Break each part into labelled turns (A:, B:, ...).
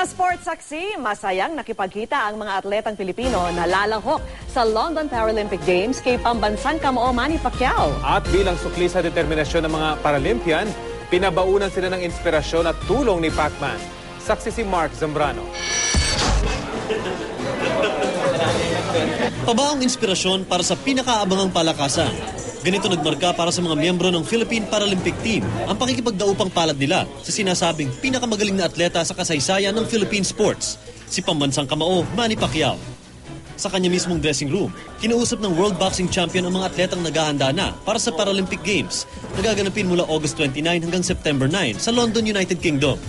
A: Sa sports saksi, masayang nakipagkita ang mga atletang Pilipino na lalahok sa London Paralympic Games kay pambansang kamoo Manny Pacquiao.
B: At bilang sukli sa determinasyon ng mga Paralympian, pinabaunan sila ng inspirasyon at tulong ni Pacman. Saksi si Mark Zambrano.
C: Pabaong inspirasyon para sa pinakaabangang palakasan. Ganito nagmarka para sa mga miyembro ng Philippine Paralympic Team ang pakikipagdaupang palad nila sa sinasabing pinakamagaling na atleta sa kasaysayan ng Philippine sports, si pambansang kamao Manny Pacquiao. Sa kanya mismong dressing room, kinuusap ng World Boxing Champion ang mga atletang naghahanda na para sa Paralympic Games na gaganapin mula August 29 hanggang September 9 sa London, United Kingdom.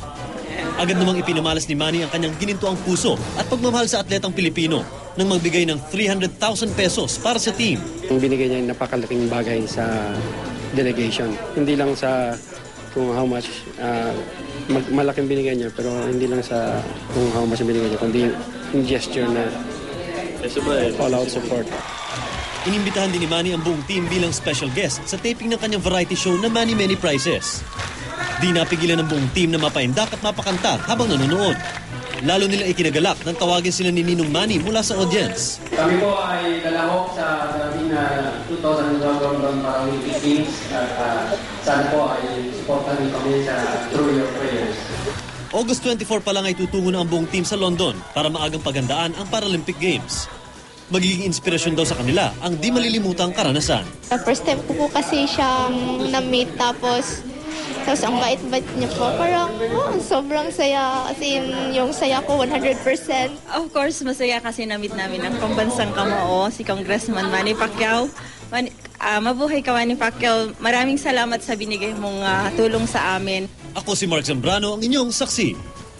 C: Agad namang ipinamalas ni Manny ang kanyang ginintuang puso at pagmamahal sa atletang Pilipino nang magbigay ng 300,000 pesos para sa team.
D: Ang binigay niya ay napakalaking bagay sa delegation. Hindi lang sa kung how much, mag- malaking binigay niya, pero hindi lang sa kung how much binigay niya, kundi yung gesture na all-out support.
C: Inimbitahan din ni Manny ang buong team bilang special guest sa taping ng kanyang variety show na Manny Many Prizes. Di napigilan ng buong team na mapaindak at mapakanta habang nanonood. Lalo nila ikinagalak nang tawagin sila ni Ninong Manny mula sa audience.
D: Kami po ay lalahok sa darating na 2012 London Paralympic Games at ah, sana po ay supportan niyo kami sa through your prayers.
C: August 24 pa lang ay tutungo na ang buong team sa London para maagang pagandaan ang Paralympic Games. Magiging inspirasyon daw sa kanila ang di malilimutang karanasan.
E: First time ko po kasi siyang na-meet tapos tapos ang bait-bait niya po. Parang oh, sobrang saya. Kasi yung saya ko 100%.
F: Of course, masaya kasi na-meet namin ang pambansang kamao, si Congressman Manny Pacquiao. Man, ah, mabuhay ka Manny Pacquiao. Maraming salamat sa binigay mong ah, tulong sa amin.
C: Ako si Mark Zambrano, ang inyong saksi.